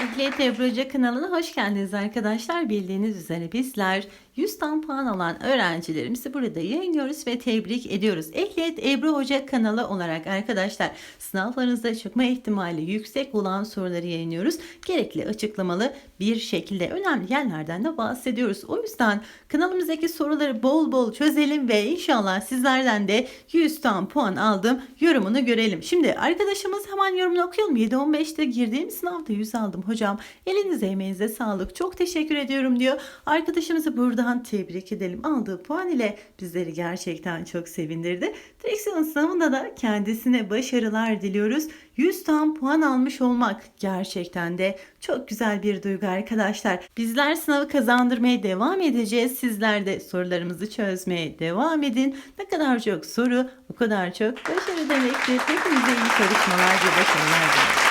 Ehliyet Ebru Hoca kanalına hoş geldiniz arkadaşlar. Bildiğiniz üzere bizler 100 tam puan alan öğrencilerimizi burada yayınlıyoruz ve tebrik ediyoruz. Ehliyet Ebru Hoca kanalı olarak arkadaşlar sınavlarınızda çıkma ihtimali yüksek olan soruları yayınlıyoruz. Gerekli açıklamalı bir şekilde önemli yerlerden de bahsediyoruz. O yüzden kanalımızdaki soruları bol bol çözelim ve inşallah sizlerden de 100 tam puan aldım yorumunu görelim. Şimdi arkadaşımız hemen yorumunu okuyalım. 7-15'te girdiğim sınavda 100 aldım hocam. Elinize emeğinize sağlık. Çok teşekkür ediyorum diyor. Arkadaşımızı buradan tebrik edelim. Aldığı puan ile bizleri gerçekten çok sevindirdi. Direksiyon sınavında da kendisine başarılar diliyoruz. 100 tam puan almış olmak gerçekten de çok güzel bir duygu arkadaşlar. Bizler sınavı kazandırmaya devam edeceğiz. Sizler de sorularımızı çözmeye devam edin. Ne kadar çok soru o kadar çok başarı demektir. Hepinize iyi çalışmalar ve başarılar dilerim.